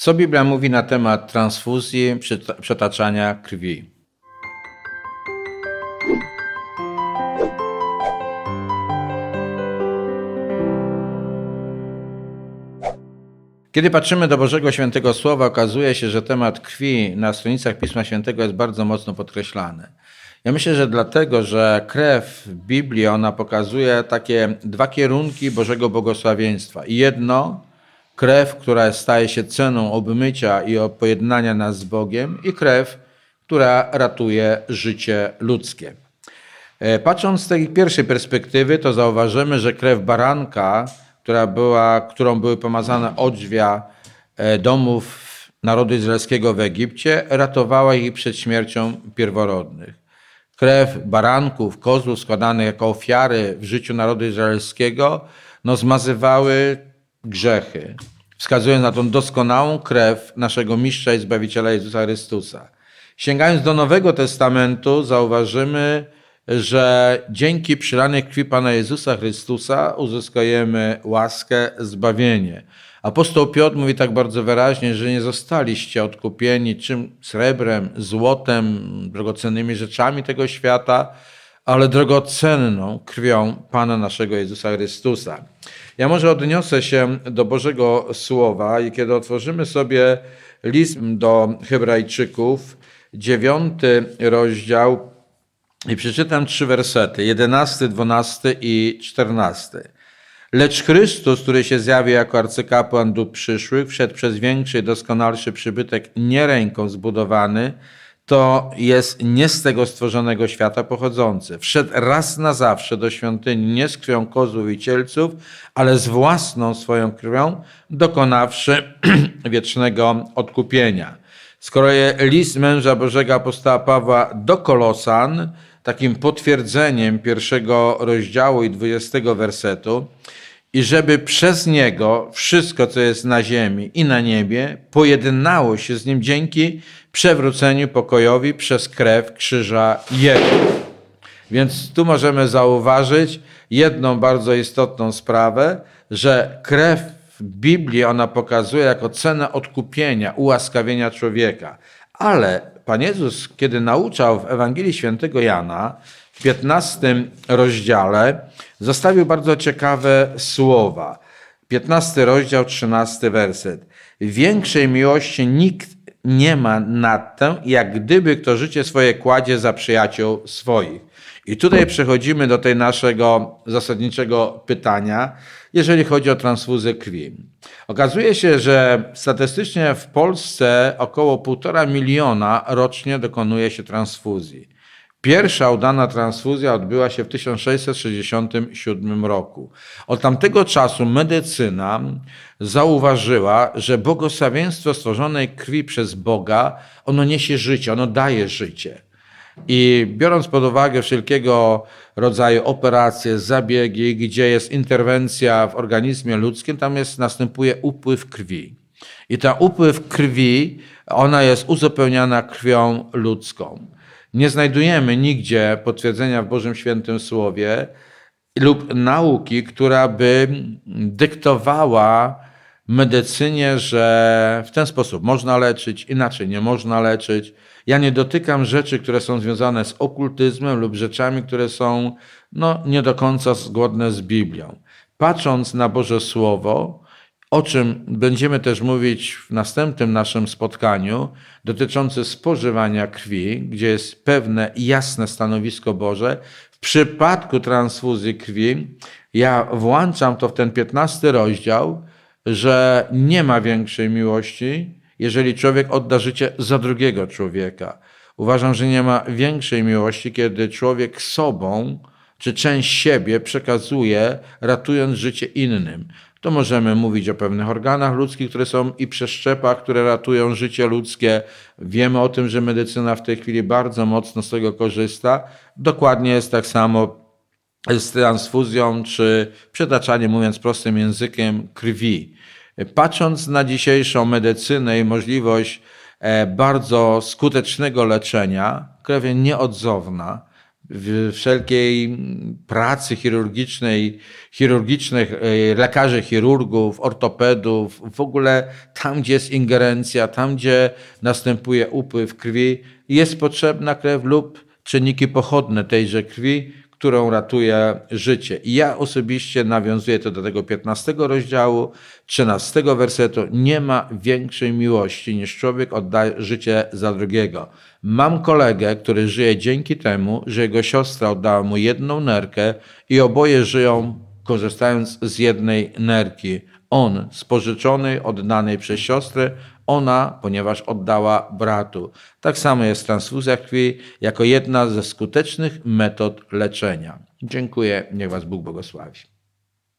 Co Biblia mówi na temat transfuzji, przetaczania krwi? Kiedy patrzymy do Bożego Świętego Słowa, okazuje się, że temat krwi na stronicach Pisma Świętego jest bardzo mocno podkreślany. Ja myślę, że dlatego, że krew w Biblii ona pokazuje takie dwa kierunki Bożego błogosławieństwa. Jedno, krew, która staje się ceną obmycia i pojednania nas z Bogiem, i krew, która ratuje życie ludzkie. E, Patrząc z tej pierwszej perspektywy, to zauważymy, że krew baranka, która była, którą były pomazane odrzwia e, domów narodu izraelskiego w Egipcie, ratowała ich przed śmiercią pierworodnych. Krew baranków, kozłów składanych jako ofiary w życiu narodu izraelskiego, no zmazywały grzechy, wskazując na tą doskonałą krew naszego mistrza i Zbawiciela Jezusa Chrystusa. Sięgając do Nowego Testamentu, zauważymy, że dzięki przylanej krwi Pana Jezusa Chrystusa uzyskujemy łaskę, zbawienie. Apostoł Piotr mówi tak bardzo wyraźnie, że nie zostaliście odkupieni czym srebrem, złotem, drogocennymi rzeczami tego świata, ale drogocenną krwią Pana naszego Jezusa Chrystusa. Ja może odniosę się do Bożego Słowa i kiedy otworzymy sobie list do Hebrajczyków, dziewiąty rozdział, i przeczytam trzy wersety, 11, 12 i 14. Lecz Chrystus, który się zjawił jako arcykapłan dóbr przyszłych, wszedł przez większy i doskonalszy przybytek nie ręką zbudowany, to jest nie z tego stworzonego świata pochodzący. Wszedł raz na zawsze do świątyni nie z krwią kozłów i cielców, ale z własną swoją krwią, dokonawszy wiecznego odkupienia. Skoro list męża Bożego apostoła Pawła do Kolosan, takim potwierdzeniem pierwszego rozdziału i dwudziestego wersetu, i żeby przez niego wszystko, co jest na ziemi i na niebie, pojednało się z nim dzięki przewróceniu pokojowi przez krew krzyża Jego. Więc tu możemy zauważyć jedną bardzo istotną sprawę, że krew w Biblii ona pokazuje jako cenę odkupienia, ułaskawienia człowieka. Ale Pan Jezus, kiedy nauczał w Ewangelii Świętego Jana 15 rozdziale, zostawił bardzo ciekawe słowa. 15 rozdział, 13 werset. Większej miłości nikt nie ma nad tę, jak gdyby kto życie swoje kładzie za przyjaciół swoich. I tutaj przechodzimy do tej naszego zasadniczego pytania, jeżeli chodzi o transfuzję krwi. Okazuje się, że statystycznie w Polsce około 1,5 miliona rocznie dokonuje się transfuzji. Pierwsza udana transfuzja odbyła się w 1667 roku. Od tamtego czasu medycyna zauważyła, że błogosławieństwo stworzonej krwi przez Boga, ono niesie życie, ono daje życie. I biorąc pod uwagę wszelkiego rodzaju operacje, zabiegi, gdzie jest interwencja w organizmie ludzkim, tam jest, następuje upływ krwi. I ta upływ krwi, ona jest uzupełniana krwią ludzką. Nie znajdujemy nigdzie potwierdzenia w Bożym Świętym Słowie lub nauki, która by dyktowała medycynie, że w ten sposób można leczyć, inaczej nie można leczyć. Ja nie dotykam rzeczy, które są związane z okultyzmem lub rzeczami, które są no, nie do końca zgodne z Biblią. Patrząc na Boże Słowo, o czym będziemy też mówić w następnym naszym spotkaniu, dotyczące spożywania krwi, gdzie jest pewne i jasne stanowisko Boże. W przypadku transfuzji krwi, ja włączam to w ten 15 rozdział, że nie ma większej miłości, jeżeli człowiek odda życie za drugiego człowieka. Uważam, że nie ma większej miłości, kiedy człowiek sobą czy część siebie przekazuje, ratując życie innym. To możemy mówić o pewnych organach ludzkich, które są i przeszczepach, które ratują życie ludzkie. Wiemy o tym, że medycyna w tej chwili bardzo mocno z tego korzysta. Dokładnie jest tak samo z transfuzją czy przetaczaniem, mówiąc prostym językiem, krwi. Patrząc na dzisiejszą medycynę i możliwość e, bardzo skutecznego leczenia, krew jest nieodzowna, wszelkiej pracy chirurgicznej, chirurgicznych e, lekarzy, chirurgów, ortopedów, w ogóle tam, gdzie jest ingerencja, tam, gdzie następuje upływ krwi, jest potrzebna krew lub czynniki pochodne tejże krwi, którą ratuje życie. I ja osobiście nawiązuję to do tego 15 rozdziału, 13 wersetu. Nie ma większej miłości niż człowiek oddaje życie za drugiego. Mam kolegę, który żyje dzięki temu, że jego siostra oddała mu jedną nerkę i oboje żyją korzystając z jednej nerki. On z pożyczonej, oddanej przez siostrę, ona, ponieważ oddała bratu. Tak samo jest transfuzja krwi jako jedna ze skutecznych metod leczenia. Dziękuję, niech Was Bóg błogosławi.